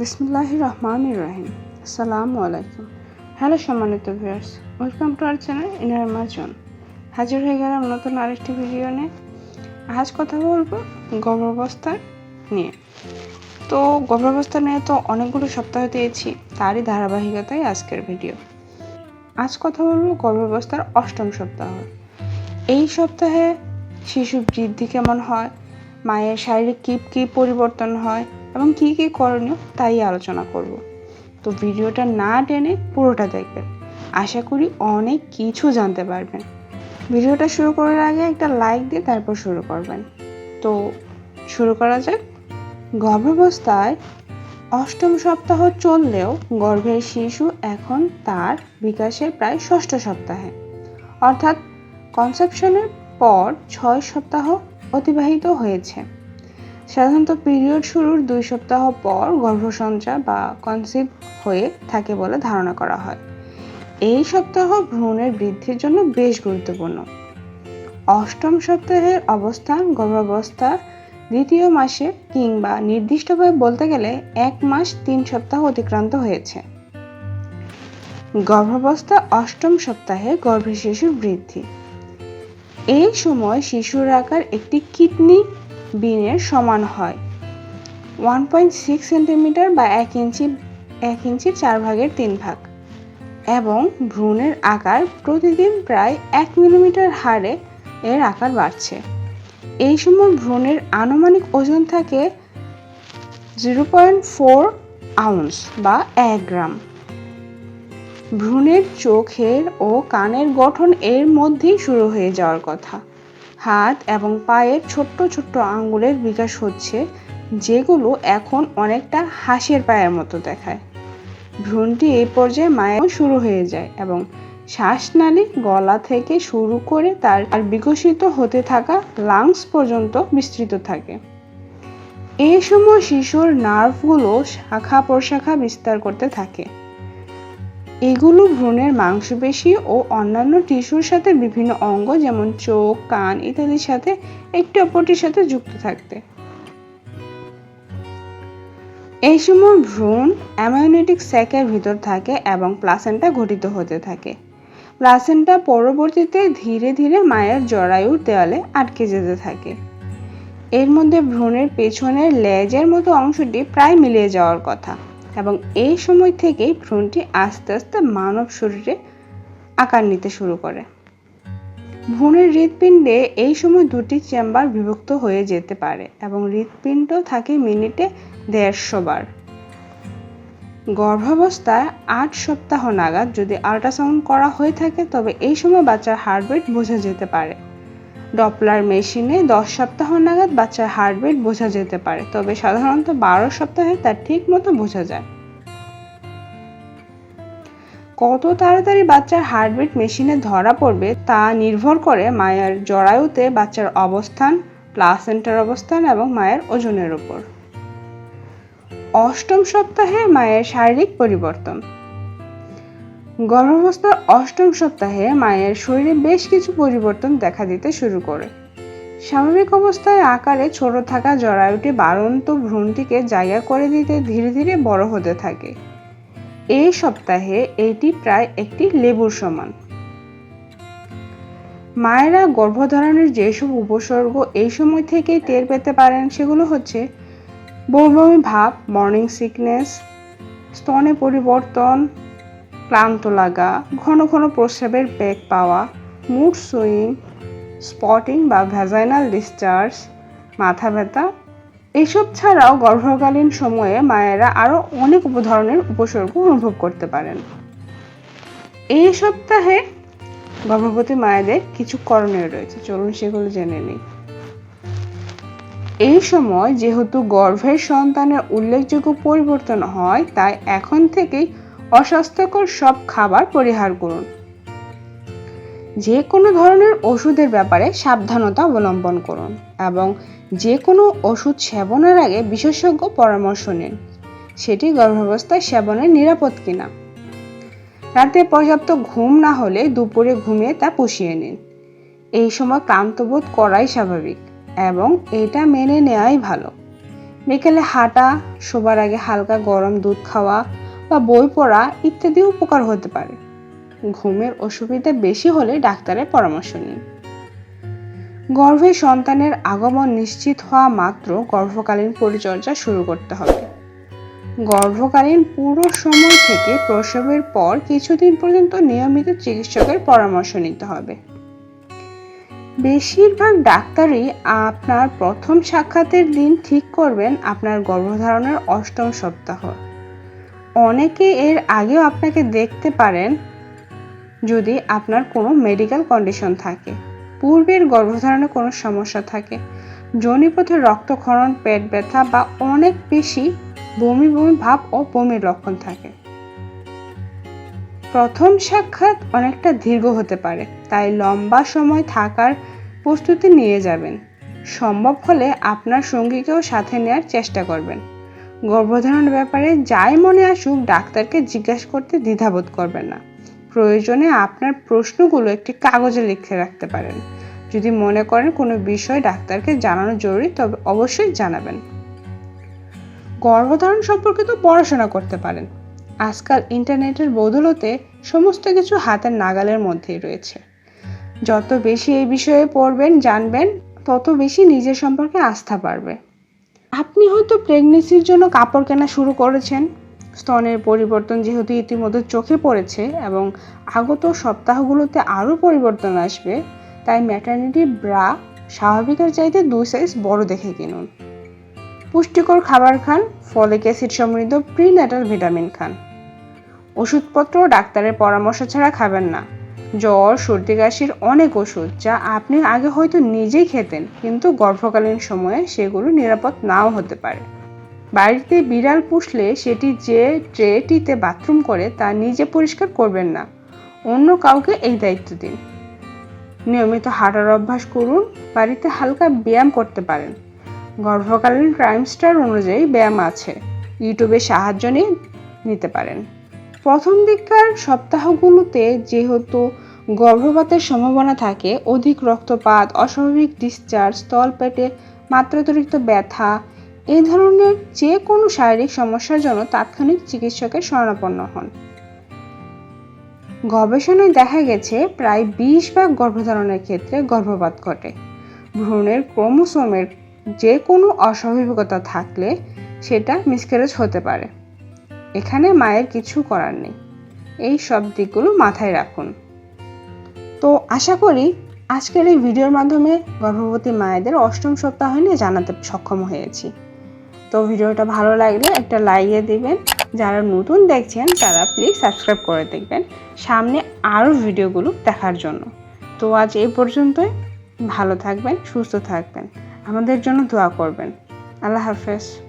বিসমুল্লাহ রহমান রহিম আসসালামু আলাইকুম। হ্যালো সম্মানিত viewers, welcome to our channel inner মাজন। হাজির হয়ে গেলাম নতুন আরেকটি ভিডিও নিয়ে। আজ কথা বলব গর্ভাবস্থা নিয়ে। তো গর্ভাবস্থা নিয়ে তো অনেকগুলো সপ্তাহ দিয়েছি, তারই ধারাবাহিকতাই আজকের ভিডিও। আজ কথা বলব গর্ভাবস্থার অষ্টম সপ্তাহ। এই সপ্তাহে শিশুর বৃদ্ধি কেমন হয়? মায়ের শারীরিক কী কী পরিবর্তন হয়? এবং কী কী করণীয় তাই আলোচনা করব। তো ভিডিওটা না টেনে পুরোটা দেখবেন। আশা করি অনেক কিছু জানতে পারবেন। ভিডিওটা শুরু করার আগে একটা লাইক দিয়ে তারপর শুরু করবেন। তো শুরু করা যাক। গর্ভাবস্থায় অষ্টম সপ্তাহ চললেও গর্ভের শিশু এখন তার বিকাশের প্রায় ষষ্ঠ সপ্তাহে। অর্থাৎ কনসেপশনের পর ছয় সপ্তাহ অতিবাহিত হয়েছে। সাধারণত পিরিয়ড শুরুর দুই সপ্তাহ পর গর্ভসঞ্চার বা কনসিভ হয়ে থাকে বলে ধারণা করা হয়। এই সপ্তাহ ভ্রূণের বৃদ্ধির জন্য বেশ গুরুত্বপূর্ণ। অষ্টম সপ্তাহের অবস্থান গর্ভাবস্থা দ্বিতীয় মাসে কিংবা নির্দিষ্টভাবে বলতে গেলে এক মাস তিন সপ্তাহ অতিক্রান্ত হয়েছে। গর্ভাবস্থা অষ্টম সপ্তাহে গর্ভের শিশুর বৃদ্ধি। এই সময় শিশুর আকার একটি কিডনি বিনের সমান হয়। ওয়ান পয়েন্ট সিক্স সেন্টিমিটার বা এক ইঞ্চি এক ইঞ্চি চার ভাগের তিন ভাগ। এবং ভ্রূণের আকার প্রতিদিন প্রায় এক মিলিমিটার হারে এর আকার বাড়ছে। এই সময় ভ্রূণের আনুমানিক ওজন থাকে জিরো পয়েন্ট ফোর আউন্স বা এক গ্রাম। ভ্রূণের চোখের ও কানের গঠন এর মধ্যেই শুরু হয়ে যাওয়ার কথা। হাত এবং পায়ের ছোট্ট ছোট্ট আঙ্গুলের বিকাশ হচ্ছে, যেগুলো এখন অনেকটা হাঁসের পায়ের মতো দেখায়। ভ্রূণটি এই পর্যায়ে মায়ের শুরু হয়ে যায় এবং শ্বাসনালী গলা থেকে শুরু করে তার বিকশিত হতে থাকা লাংস পর্যন্ত বিস্তৃত থাকে। এই সময় শিশুর নার্ভগুলো শাখা প্রশাখা বিস্তার করতে থাকে। এগুলো ভ্রূণের মাংসপেশি ও অন্যান্য টিস্যুর সাথে বিভিন্ন অঙ্গ যেমন চোখ, কান ইত্যাদির সাথে একটি অপরটির সাথে যুক্ত থাকতে। এই সময় ভ্রূণ অ্যামায়োনেটিক স্যাকের ভিতর থাকে এবং প্লাসেন্টা গঠিত হতে থাকে। প্লাসেন্টা পরবর্তীতে ধীরে ধীরে মায়ের জরায়ুর দেওয়ালে আটকে যেতে থাকে। এর মধ্যে ভ্রূণের পেছনের লেজের মতো অংশটি প্রায় মিলিয়ে যাওয়ার কথা। এবং এই সময় থেকেই ভ্রূণটি আস্তে আস্তে মানব শরীরে আকার নিতে শুরু করে। ভ্রূণের হৃৎপিণ্ডে এই সময় দুটি চেম্বার বিভক্ত হয়ে যেতে পারে এবং হৃৎপিণ্ড থাকে মিনিটে দেড়শো বার। গর্ভাবস্থায় আট সপ্তাহ নাগাদ যদি আল্ট্রাসাউন্ড করা হয়ে থাকে, তবে এই সময় বাচ্চার হার্টবিট বোঝা যেতে পারে। ডপলার মেশিনে দশ সপ্তাহ নাগাদ বাচ্চার হার্টবিট বোঝা যেতে পারে। তবে সাধারণত বারো সপ্তাহে তার ঠিক মতো বোঝা যায়। কত তাড়াতাড়ি বাচ্চার হার্টবিট মেশিনে ধরা পড়বে তা নির্ভর করে মায়ের জরায়ুতে বাচ্চার অবস্থান, প্লাসেন্টার অবস্থান এবং মায়ের ওজনের উপর। অষ্টম সপ্তাহে মায়ের শারীরিক পরিবর্তন। গর্ভাবস্থার অষ্টম সপ্তাহে মায়ের শরীরে বেশ কিছু পরিবর্তন দেখা দিতে শুরু করে। স্বাভাবিক অবস্থায় আকারে ছোট থাকা জরায়ুটি বাড়ন্ত ভ্রূণটিকে জায়গা করে দিতে ধীরে ধীরে বড় হতে থাকে। এই সপ্তাহে এটি প্রায় একটি লেবুর সমান। মায়েরা গর্ভধারণের যেসব উপসর্গ এই সময় থেকেই টের পেতে পারেন সেগুলো হচ্ছে বমি ভাব মর্নিং সিকনেস স্তনে পরিবর্তন ক্লান্ত লাগা, ঘন ঘন প্রস্রাবের বেগ পাওয়া মুড সুইং স্পটিং বা ভ্যাজাইনাল ডিসচার্জ মাথা ব্যথা, এসব ছাড়াও গর্ভকালীন সময়ে মায়েরা আরও অনেক ধরনের উপসর্গ অনুভব করতে পারেন। এই সপ্তাহে গর্ভবতী মায়েদের কিছু করণীয় রয়েছে, চলুন সেগুলো জেনে নিই। এই সময় যেহেতু গর্ভের সন্তানের উল্লেখযোগ্য পরিবর্তন হয়, তাই এখন থেকেই অস্বাস্থ্যকর সব খাবার পরিহার করুন। যে কোনো ধরনের ওষুধের ব্যাপারে সাবধানতা অবলম্বন করুন এবং যে কোনো ওষুধ সেবনের আগে বিশেষজ্ঞ পরামর্শ নিন। সেটি গর্ভাবস্থায় সেবনের নিরাপদ কিনা। রাতে পর্যাপ্ত ঘুম না হলে দুপুরে ঘুমিয়ে তা পুষিয়ে নিন। এই সময় ক্লান্ত বোধ করাই স্বাভাবিক এবং এটা মেনে নেওয়াই ভালো। বিকেলে হাঁটা, শোবার আগে হালকা গরম দুধ খাওয়া বা বই পড়া ইত্যাদি উপকার হতে পারে। ঘুমের অসুবিধা বেশি হলে ডাক্তারের পরামর্শ নিন। গর্ভে সন্তানের আগমন নিশ্চিত হওয়া মাত্র গর্ভকালীন পরিচর্যা শুরু করতে হবে। গর্ভকালীন পুরো সময় থেকে প্রসবের পর কিছুদিন পর্যন্ত নিয়মিত চিকিৎসকের পরামর্শ নিতে হবে। বেশিরভাগ ডাক্তারই আপনার প্রথম সাক্ষাতের দিন ঠিক করবেন আপনার গর্ভধারণের অষ্টম সপ্তাহ। অনেকে এর আগেও আপনাকে দেখতে পারেন যদি আপনার কোনো মেডিকেল কন্ডিশন থাকে। পূর্বের গর্ভধারণে কোনো সমস্যা থাকে। যোনিপথে রক্তক্ষরণ, পেট ব্যথা বা অনেক বেশি বমি বমি ভাব ও বমির লক্ষণ থাকে। প্রথম সাক্ষাৎ অনেকটা দীর্ঘ হতে পারে, তাই লম্বা সময় থাকার প্রস্তুতি নিয়ে যাবেন। সম্ভব হলে আপনার সঙ্গীকেও সাথে নেওয়ার চেষ্টা করবেন। গর্ভধারণের ব্যাপারে যাই মনে আসুক, ডাক্তারকে জিজ্ঞাসা করতে দ্বিধাবোধ করবেন না। প্রয়োজনে আপনার প্রশ্নগুলো একটি কাগজে লিখে রাখতে পারেন। যদি মনে করেন কোনো বিষয় ডাক্তারকে জানানো জরুরি, তবে অবশ্যই জানাবেন। গর্ভধারণ সম্পর্কে তো পড়াশোনা করতে পারেন। আজকাল ইন্টারনেটের বদলতে সমস্ত কিছু হাতের নাগালের মধ্যেই রয়েছে। যত বেশি এই বিষয়ে পড়বেন, জানবেন, তত বেশি নিজের সম্পর্কে আস্থা বাড়বে। আপনি হয়তো প্রেগনেন্সির জন্য কাপড় কেনা শুরু করেছেন। স্তনের পরিবর্তন যেহেতু ইতিমধ্যে চোখে পড়েছে এবং আগত সপ্তাহগুলোতে আরও পরিবর্তন আসবে, তাই ম্যাটার্নিটি ব্রা স্বাভাবিকের চাইতে দুই সাইজ বড় দেখে কিনুন। পুষ্টিকর খাবার খান, ফলিক অ্যাসিড সমৃদ্ধ প্রিন্যাটাল ভিটামিন খান। ওষুধপত্র ডাক্তারের পরামর্শ ছাড়া খাবেন না। জ্বর, সর্দি, কাশির অনেক ওষুধ যা আপনি আগে হয়তো নিজেই খেতেন, কিন্তু গর্ভকালীন সময়ে সেগুলো নিরাপদ নাও হতে পারে। বাড়িতে বিড়াল পুষলে সেটি যে ট্রেটিতে বাথরুম করে তা নিজে পরিষ্কার করবেন না। অন্য কাউকে এই দায়িত্ব দিন। নিয়মিত হাঁটার অভ্যাস করুন, বাড়িতে হালকা ব্যায়াম করতে পারেন। গর্ভকালীন ক্রাইম স্টার অনুযায়ী ব্যায়াম আছে। ইউটিউবে সাহায্য নিয়ে নিতে পারেন। প্রথম দিককার সপ্তাহগুলোতে যেহেতু গর্ভপাতের সম্ভাবনা থাকে, অধিক রক্তপাত, অস্বাভাবিক ডিসচার্জ স্থল পেটে মাত্রাতিরিক্ত ব্যথা এই ধরনের যে কোনো শারীরিক সমস্যার জন্য তাৎক্ষণিক চিকিৎসকের শরণাপন্ন হন। গবেষণায় দেখা গেছে, প্রায় বিশ ভাগ গর্ভধারণের ক্ষেত্রে গর্ভপাত ঘটে। ভ্রূণের ক্রোমোসোমের যে কোনো অস্বাভাবিকতা থাকলে সেটা মিসক্যারেজ হতে পারে। এখানে মায়ের কিছু করার নেই। এই সব দিকগুলো মাথায় রাখুন। তো আশা করি আজকের এই ভিডিওর মাধ্যমে গর্ভবতী মায়েদের অষ্টম সপ্তাহ নিয়ে জানাতে সক্ষম হয়েছি। তো ভিডিওটা ভালো লাগলে একটা লাইকে দিবেন। যারা নতুন দেখছেন, তারা প্লিজ সাবস্ক্রাইব করে দেখবেন। সামনে আরও ভিডিওগুলো দেখার জন্য। তো আজ এই পর্যন্তই। ভালো থাকবেন, সুস্থ থাকবেন। আমাদের জন্য দোয়া করবেন। আল্লাহ হাফেজ।